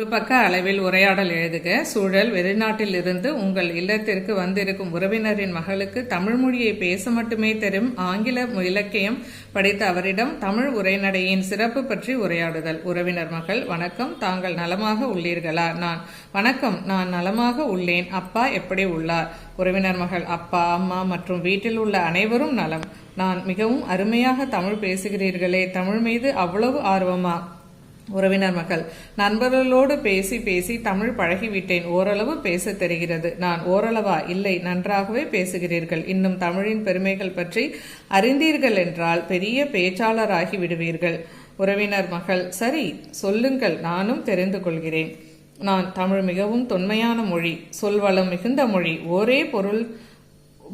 ஒரு பக்க அளவில் உரையாடல் எழுதுக. சூழல் வெளிநாட்டில் இருந்து உங்கள் இல்லத்திற்கு வந்திருக்கும் உறவினரின் மகளுக்கு தமிழ் மொழியை பேச மட்டுமே தெரியும் ஆங்கில இலக்கியம் படித்த அவரிடம் தமிழ் உரைநடையின் சிறப்பு பற்றி உரையாடுதல். உறவினர் மகள் வணக்கம். தாங்கள் நலமாக உள்ளீர்களா? நான் வணக்கம். நான் நலமாக உள்ளேன். அப்பா எப்படி உள்ளார்? உறவினர் மகள் அப்பா அம்மா மற்றும் வீட்டில் உள்ள அனைவரும் நலம். நான் மிகவும் அருமையாக தமிழ் பேசுகிறீர்களே. தமிழ் மீது அவ்வளவு ஆர்வமா? உறவினர் மகள் நண்பர்களோடு பேசி பேசி தமிழ் பழகிவிட்டேன். ஓரளவு பேச தெரிகிறது. நான் ஓரளவா இல்லை. நன்றாகவே பேசுகிறீர்கள். இன்னும் தமிழின் பெருமைகள் பற்றி அறிந்தீர்கள் என்றால் பெரிய பேச்சாளராகி விடுவீர்கள். உறவினர் மகள் சரி சொல்லுங்கள். நானும் தெரிந்து கொள்கிறேன். நான் தமிழ் மிகவும் தொன்மையான மொழி சொல்வளம் மிகுந்த மொழி. ஒரே பொருள்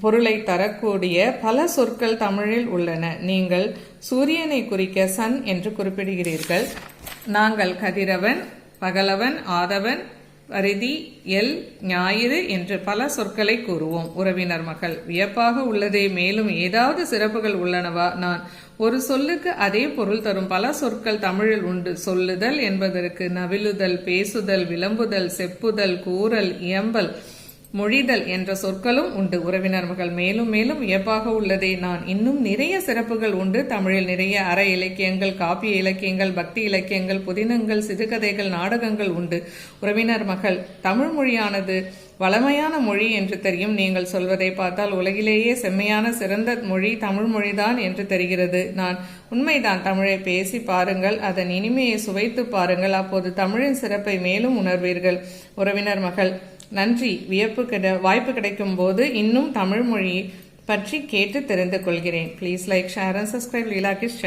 பொருளை தரக்கூடிய பல சொற்கள் தமிழில் உள்ளன. நீங்கள் சூரியனை குறிக்க சன் என்று குறிப்பிடுகிறீர்கள். நாங்கள் கதிரவன் பகலவன் ஆதவன் வரிதி எல் ஞாயிறு என்று பல சொற்களை கூறுவோம். உறவினர் மகள் வியப்பாக உள்ளதே மேலும் ஏதாவது சிறப்புகள் உள்ளனவா? நான் ஒரு சொல்லுக்கு அதே பொருள் தரும் பல சொற்கள் தமிழில் உண்டு. சொல்லுதல் என்பதற்கு நவிலுதல் பேசுதல் விளம்புதல் செப்புதல் கூறல் இயம்பல் மொழிதல் என்ற சொற்களும் உண்டு. உறவினர் மகள் மேலும் மேலும் வியப்பாக உள்ளதே. நான் இன்னும் நிறைய சிறப்புகள் உண்டு. தமிழில் நிறைய அற இலக்கியங்கள் காப்பிய இலக்கியங்கள் பக்தி இலக்கியங்கள் புதினங்கள் சிறுகதைகள் நாடகங்கள் உண்டு. உறவினர் மகள் தமிழ் மொழியானது வளமையான மொழி என்று தெரியும். நீங்கள் சொல்வதை பார்த்தால் உலகிலேயே செம்மையான சிறந்த மொழி தமிழ் மொழிதான் என்று தெரிகிறது. நான் உண்மைதான். தமிழை பேசி பாருங்கள். அதன் இனிமையை சுவைத்து பாருங்கள். அப்போது தமிழின் சிறப்பை மேலும் உணர்வீர்கள். உறவினர் மகள் நன்றி. வியப்பு கிட வாய்ப்பு கிடைக்கும் போது இன்னும் தமிழ் மொழி பற்றி கேட்டு தெரிந்து கொள்கிறேன். Please like share and subscribe Leela Kish channel